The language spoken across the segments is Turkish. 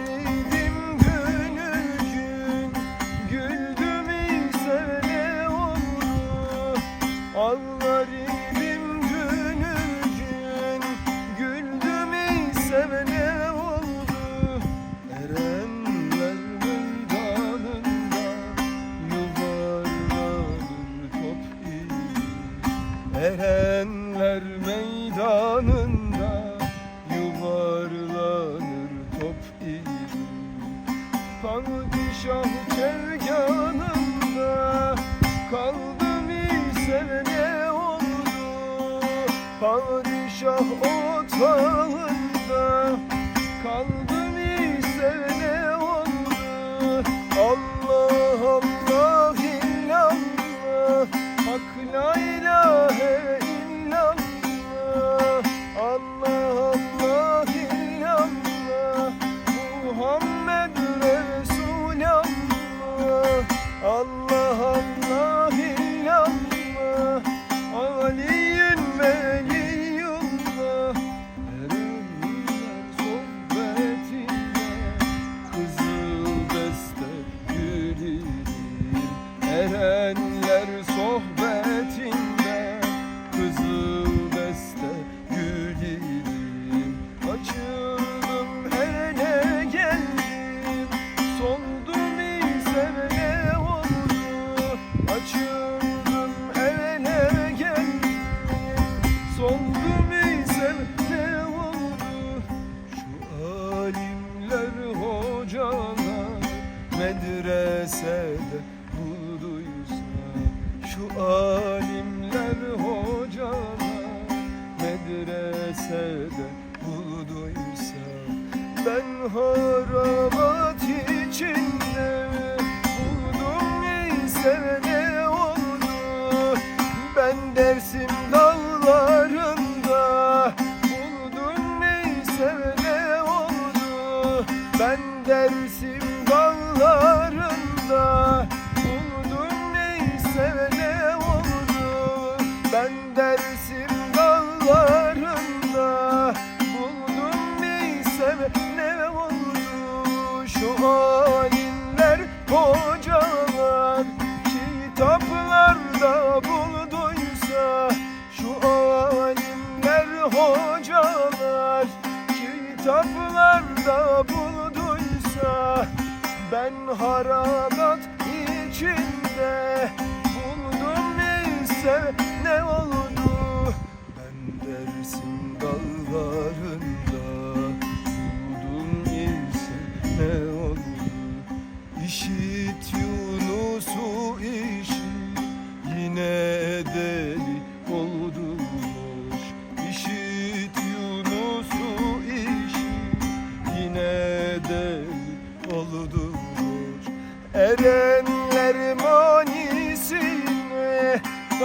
idim günü gün Güldüm ise ne oldu Ağlar idim gün Güldüm ise ne oldu Erenler meydanında Yuvarlanır top iyi. Eren sevne oldu Padişah otağında kaldı. Medresede bulduysa Şu alimler hocalar Medresede bulduysa Ben harabat içinde Buldum ise ne oldu. Ben dersim dağlarında Buldum neyse ne oldu. Ben dersim dağlarında Buldum neyse ne oldu? Ben dersim dağlarında Buldum neyse ne oldu? Şu halinler hocalar Kitaplarda bulduysa Şu alimler hocalar Kitaplarda bulduysa Ben harabat içinde Buldum neyse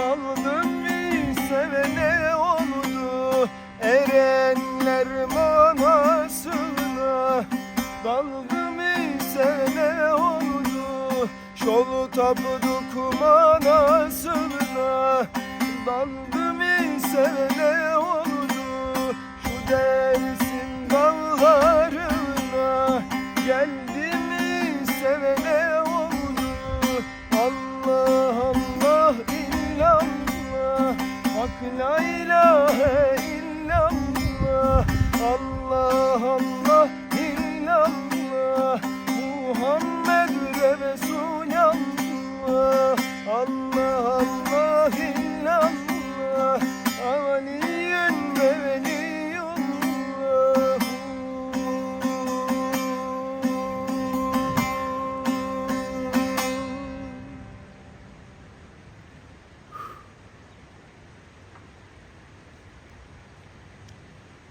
manisine Daldım ise ne oldu Erenler manasına Daldım ise ne oldu Şol tapduk manasına Daldım ise ne oldu Şu dersin dağlarına Geldim ise ne চোখ নইল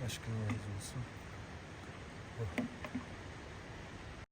Aşkın olsun. Oh.